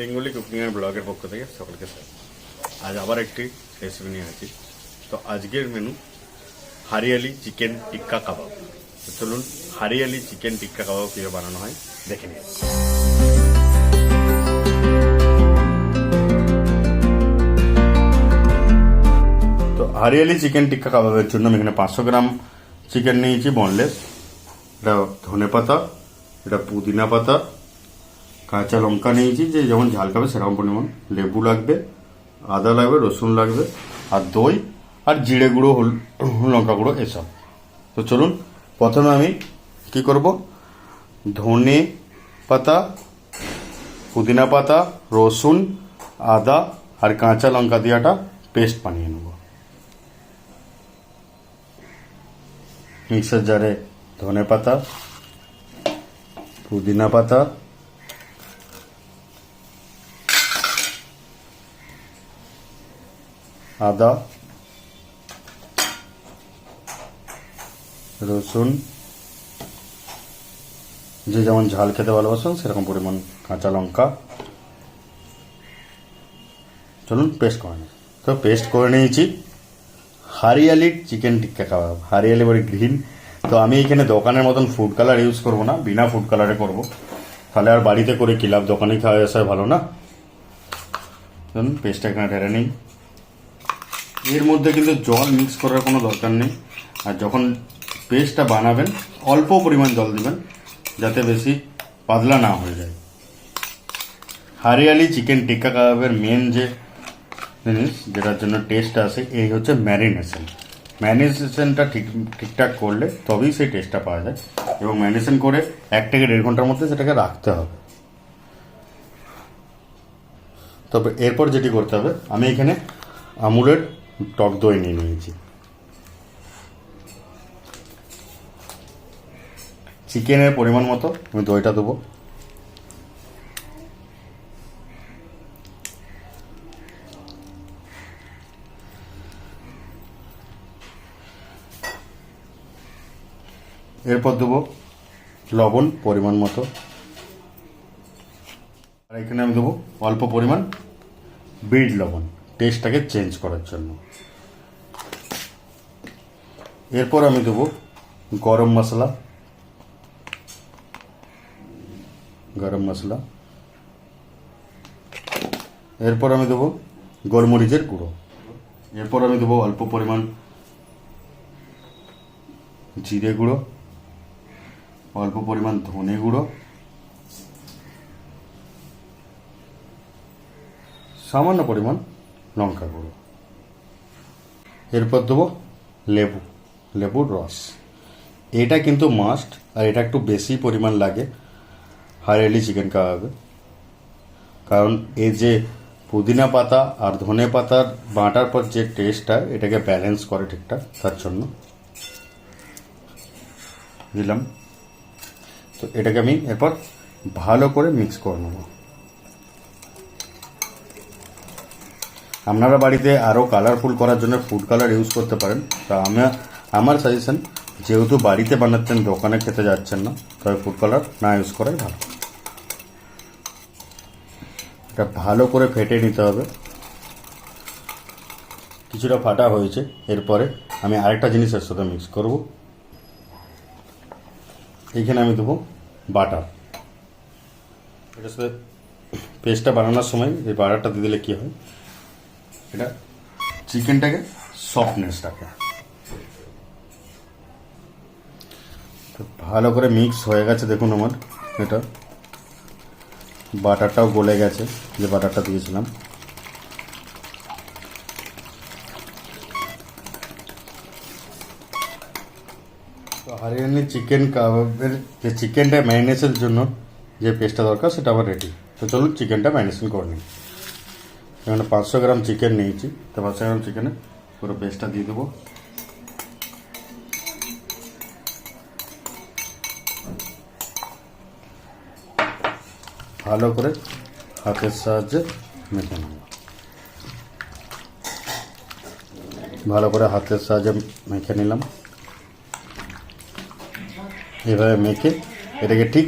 Bengali cooking and ব্লগের পক্ষ থেকে সকলকে আজ আবার একটি রেসিপি নিয়ে আছি তো আজকের menu hariyali chicken tikka kebab. তো চলুন হারিয়ালি চিকেন টিক্কা কাবাব কীভাবে বানানো হয় দেখে নিন তো হারিয়ালি চিকেন টিক্কা কাবাবের জন্য আমি এখানে পাঁচশো গ্রাম চিকেন নিয়েছি বনলেস এটা ধনে পাতা এটা পুদিনা পাতা কাঁচা লঙ্কা নিয়েছি, যে যেমন ঝাল খাবে সেরকম পরিমাণ। লেবু লাগবে, আদা লাগবে, রসুন লাগবে, আর দই, আর জিরে গুঁড়ো লঙ্কা গুঁড়ো, এসব। তো চলুন, প্রথমে আমি কি করব? ধনে পাতা, পুদিনা পাতা, রসুন, আদা, আর কাঁচা লঙ্কা দিয়াটা পেস্ট বানিয়ে নেব। মিক্সার জারে ধনে পাতা, পুদিনা পাতা আদা, রসুন, যে যেমন ঝাল খেতে ভালোবাসেন, সেরকম পরিমাণ কাঁচা লঙ্কা। চলুন পেস্ট করে নিই। তো পেস্ট করে নিয়েছি। হারিয়ালির চিকেন টিক্কা কাবাব হারিয়ালি বলে গ্রিন তো আমি এখানে দোকানের মতন ফুড কালার ইউজ করব না, বিনা ফুড কালারে করব। তাহলে আর বাড়িতে করে কি লাভ? দোকানে খাওয়া আসায় ভালো না? চলুন পেস্টটা এখানে ঢেলে নিই। এর মধ্যে কিন্তু জল মিক্স করার কোনো দরকার নেই। আর যখন পেস্টটা বানাবেন, অল্প পরিমাণ জল দিবেন, যাতে বেশি পাতলা না হয়ে যায়। হারিয়ালি চিকেন টিক্কা কাবাবের মেন যে জিনিস, যেটার জন্য টেস্ট আসে, এই হচ্ছে ম্যারিনেশন ম্যারিনেশনটা ঠিক, ঠিকঠাক করলে তবেই সেই টেস্টটা পাওয়া যায়। এবং ম্যারিনেশন করে এক থেকে দেড় ঘণ্টার মধ্যে সেটাকে রাখতে হবে। তবে এরপর যেটি করতে হবে, আমি এখানে আমুলের টক দই নিয়ে নিয়েছি। চিকেনের পরিমাণ মতো আমি দইটা দেবো। এরপর দেবো লবণ পরিমাণ মতো। আর এখানে আমি দেবো অল্প পরিমাণ বিট লবণ। টেস্টটাকে চেঞ্জ করার জন্য। এরপর আমি দেবো গরম মশলা। গরম মশলা। এরপর আমি দেবো গোলমরিচের গুঁড়ো। এরপর আমি দেবো অল্প পরিমাণ জিরে গুঁড়ো। অল্প পরিমাণ ধনে গুঁড়ো। সামান্য পরিমাণ লঙ্কা গুঁড়ো। এরপর দেবো লেবু, লেবুর রস। এটা কিন্তু মাস্ট আর এটা একটু বেশি পরিমাণ লাগে। হারিয়ালি চিকেন কাবাবে কারণ এই যে পুদিনা পাতা আর ধনে পাতার বাটার পর যে টেস্টটা এটাকে ব্যালেন্স করে ঠিকঠাক তার জন্য। দিলাম। তো এটাকে আমি এরপর ভালো করে মিক্স করে নেব। আপনারা বাড়িতে আরও কালারফুল করার জন্য ফুড কালার ইউজ করতে পারেন। তা আমি আমার সাজেশন যেহেতু বাড়িতে বানাচ্ছেন, দোকানে খেতে যাচ্ছেন না তবে ফুড কালার না ইউজ করাই ভালো। এটা ভালো করে ফেটে নিতে হবে। কিছুটা ফাটা হয়েছে, এরপরে আমি আরেকটা জিনিস এর সাথে মিক্স করব। এইখানে আমি দেবো বাটার এটার সাথে পেস্টটা বানানোর সময় এই বাটারটা দিয়ে দিলে কী হয়? এটা চিকেনটাকে সফটনেস রাখে ভালো করে মিক্স হয়ে গেছে, দেখুন আমার এটা। বাটারটাও গলে গেছে, যে বাটারটা দিয়েছিলাম। হরিয়ানি চিকেন কাবাবের যে চিকেনটা ম্যারিনেশনের জন্য যে পেস্টটা দরকার, সেটা আবার রেডি তো চলুন, চিকেনটা ম্যারিনেশন করে নিই। এখানে পাঁচশো গ্রাম চিকেন নিয়েছি। তো পাঁচশো গ্রাম চিকেনে পুরো পেস্টটা দিয়ে দেবো। ভালো করে হাতের সাহায্যে মেখে নেব। ভালো করে হাতের সাহায্যে মেখে নিলাম। এভাবে মেখে এটাকে ঠিক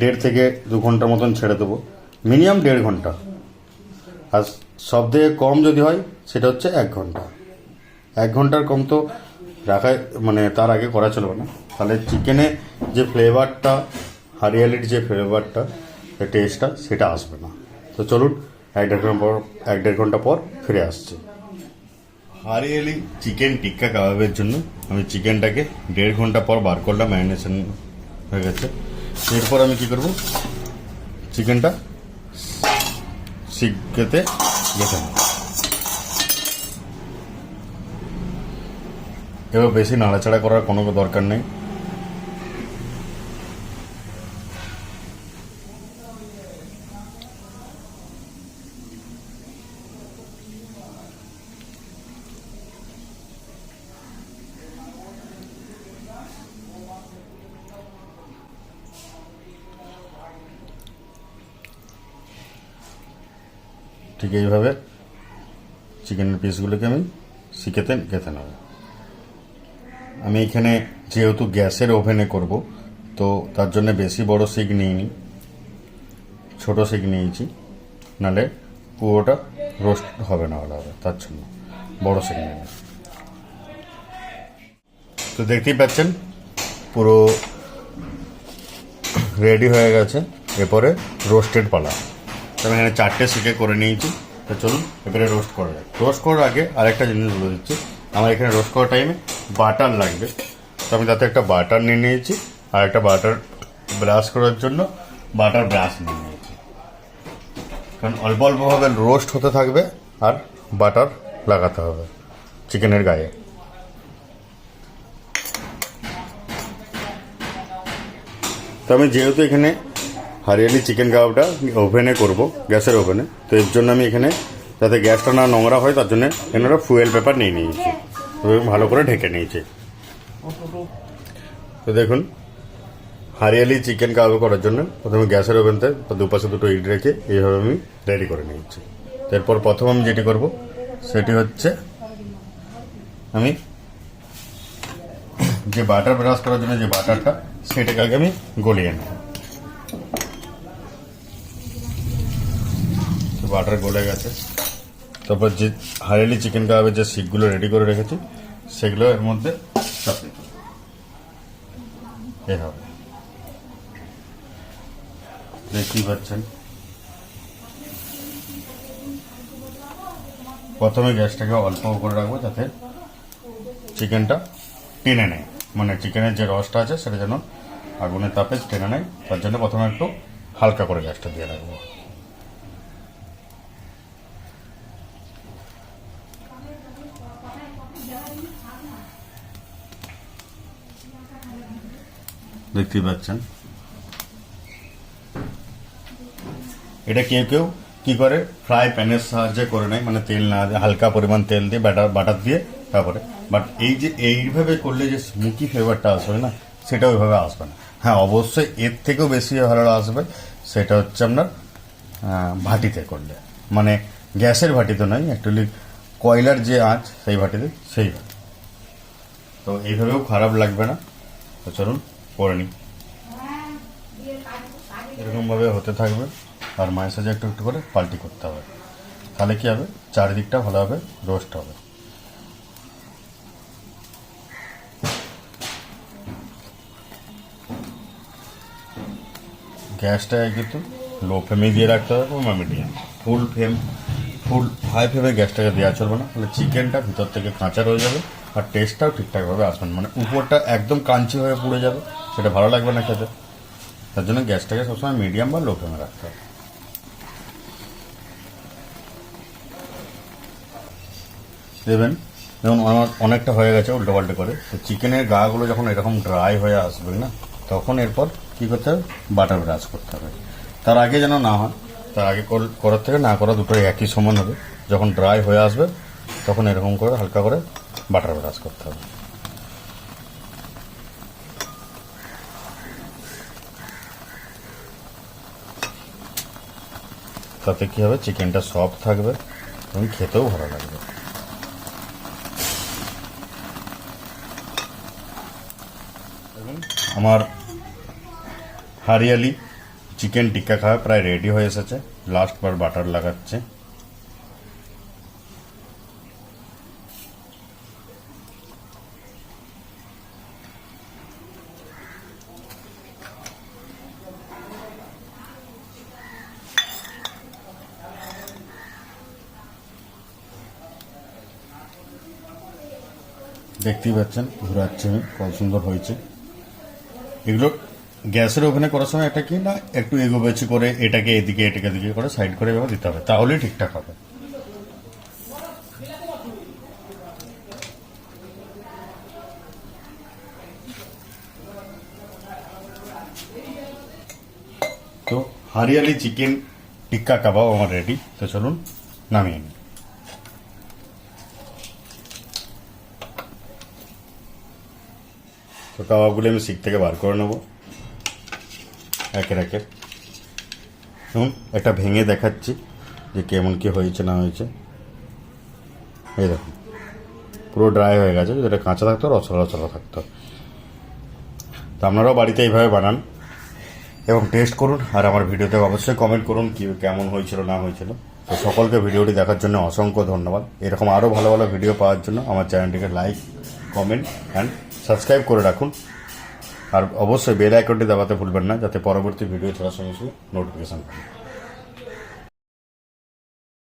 দেড় থেকে দু ঘণ্টার মতন ছেড়ে দেবো। মিনিমাম দেড় ঘণ্টা। আর সব থেকে কম যদি হয়, সেটা হচ্ছে এক ঘণ্টা। এক ঘণ্টার কম তো রাখা মানে তার আগে করা চলবে না। তাহলে চিকেনে যে ফ্লেভারটা হারিয়ালির যে ফ্লেভারটা টেস্টটা সেটা আসবে না। তো চলুন, এক দেড় ঘণ্টা পর, এক দেড় ঘণ্টা পর ফিরে আসছে। হারিয়ালি চিকেন টিক্কা কাবাবের জন্য আমি চিকেনটাকে দেড় ঘণ্টা পর বার করলাম ম্যারিনেশন হয়ে গেছে। এরপর আমি কি করব? চিকেনটা শিখতে হবে এবার বেশি নাড়াচাড়া করার কোনো দরকার নেই। ঠিক এইভাবে চিকেনের পিসগুলোকে আমি শিখেতে গেতে নেব আমি এখানে যেহেতু গ্যাসের ওভেনে করব, তো তার জন্য বেশি বড় শিক নিইনি, ছোট শিক নিয়েছি, নালে পুরোটা রোস্ট হবে না হবে তার জন্য বড় শিক নিয়ে। তো দেখতেই পাচ্ছেন, পুরো রেডি হয়ে গেছে, এরপরে রোস্টেড পালা আমি এখানে চারটে শিকে করে নিয়েছি। তো চলুন, এবারে রোস্ট করা যায় রোস্ট করার আগে আরেকটা জিনিস বলে দিচ্ছি। আমার এখানে রোস্ট করার টাইমে বাটার লাগবে। তো আমি তাতে একটা বাটার নিয়ে নিয়েছি আর একটা বাটার ব্রাশ করার জন্য বাটার ব্রাশ নিয়ে নিয়েছি। কারণ অল্প অল্পভাবে রোস্ট হতে থাকবে আর বাটার লাগাতে হবে চিকেনের গায়ে। তো আমি যেহেতু এখানে হারিয়ালি চিকেন কাবাবটা ওভেনে করব, গ্যাসের ওভেনে। তো এর জন্য আমি এখানে, যাতে গ্যাসটা না নোংরা হয়, তার জন্য এখানে ফুয়েল পেপার নিয়ে নিয়েছি। ভালো করে ঢেকে নিয়েছি। তো দেখুন, হারিয়ালি চিকেন কাবাব করার জন্য প্রথমে গ্যাসের ওভেনতে দুপাশে দুটো ইট রেখে এইভাবে আমি রেডি করে নিয়েছি। এরপর প্রথম আমি যেটি করব, সেটি হচ্ছে আমি যে বাটার ব্রাশ করার জন্য যে বাটারটা, সেটাকে আগে আমি গলিয়ে নেব। বাটার গলে গেছে। তারপর যে হারিয়ালি চিকেন কাবাবের যে শিকগুলো রেডি করে রেখেছি, সেগুলো এর মধ্যে চাপিয়ে এভাবে দেখতেই পাচ্ছেন। প্রথমে গ্যাসটাকে অল্প করে রাখব যাতে চিকেনটা টেনে নেয়। মানে চিকেনের যে রসটা আছে, সেটা যেন আগুনের তাপে টেনে নেয়, তার জন্য প্রথমে একটু হালকা করে গ্যাসটা দিয়ে রাখব। দেখতেই পাচ্ছেন। এটা কেউ কেউ কি করে? ফ্রাই প্যানের সাহায্যে করে নেয় মানে তেল না হালকা পরিমাণ তেল দিয়ে ব্যাটার বাটার দিয়ে তারপরে। বাট এই যে, এইভাবে করলে যে স্মুকি ফ্লেভারটা আসবে না, সেটা ওইভাবে আসবে না। হ্যাঁ অবশ্যই এর থেকেও বেশি ভালো আসবে, সেটা হচ্ছে আপনার ভাটিতে করলে। মানে গ্যাসের ভাটিতে নয় অ্যাকচুয়ালি কয়লার যে আঁচ, সেই ভাটিতে, সেই তো এইভাবেও খারাপ লাগবে না। তো চলুন। করে নিই। এরকমভাবে হতে থাকবে। আর মায়ের সাথে একটু একটু করে পাল্টি করতে হবে। তাহলে কি হবে? চারিদিকটা ভালোভাবে রোস্ট হবে। গ্যাসটা কিন্তু লো ফ্লেমে দিয়ে রাখতে হবে বা medium full flame full high ফ্লেমে গ্যাসটাকে দেওয়া চলবে না। তাহলে চিকেনটা ভিতর থেকে কাঁচা রয়ে যাবে। আর টেস্টটাও ঠিকঠাকভাবে আসবে মানে উপরটা একদম কাঞ্চি হয়ে পুড়ে যাবে, সেটা ভালো লাগবে না খেতে। তার জন্য গ্যাসটাকে সবসময় মিডিয়াম বা লো ফ্লেমে রাখতে হবে। দেবেন যেমন আমার অনেকটা হয়ে গেছে উল্টো পাল্টে করে। তো চিকেনের গাগুলো যখন এরকম ড্রাই হয়ে আসবে না, তখন এরপর কি করতে হবে? বাটার ব্রাশ করতে হবে। তার আগে যেন না হয়, তার আগে কর- করার থেকে না করা দুটোই একই সমান হবে। যখন ড্রাই হয়ে আসবে তখন এরকম করে হালকা করে বাটার ব্রাশ করতে হবে। তাতে কি হবে? চিকেনটা সফট থাকবে এবং খেতেও ভালো লাগবে। আমার হারিয়ালি চিকেন টিক্কা খাওয়া প্রায় রেডি হয়ে এসেছে। লাস্ট বার বাটার লাগাচ্ছে। দেখতেই পাচ্ছেন ঘুরাচ্ছি আমি কত সুন্দর হয়েছে। এগুলো গ্যাসের ওভেনে করার সময় এটা কি না, একটু এগো বেছি করে এটাকে এদিকে এটাকে এদিকে করে সাইড করে এভাবে দিতে হবে, তাহলেই ঠিকঠাক হবে। তো হারিয়ালি চিকেন টিক্কা কাবাব আমার রেডি তো চলুন নামিয়ে নিই। তো কাবাবগুলো আমি শিখ থেকে বার করে নেব। একের একে। শুনুন একটা ভেঙে দেখাচ্ছি যে কেমন কি হয়েছে, না হয়েছে। এই দেখুন, পুরো ড্রাই হয়ে গেছে যেটা কাঁচা থাকতো রসলা রসলা থাকতো। তো আপনারাও বাড়িতে এইভাবে বানান এবং টেস্ট করুন, আর আমার ভিডিওতে অবশ্যই কমেন্ট করুন কি, কেমন হয়েছিল, না হয়েছিল। তো সকলকে ভিডিওটি দেখার জন্য অসংখ্য ধন্যবাদ। এরকম আরও ভালো ভালো ভিডিও পাওয়ার জন্য আমার চ্যানেলটিকে লাইক কমেন্ট অ্যান্ড সাবস্ক্রাইব করে রাখুন। আর অবশ্যই বেল আইকনটি দাবাতে ভুলবেন না, যাতে পরবর্তী ভিডিও ছাড়ার সঙ্গে সঙ্গে নোটিফিকেশান পান।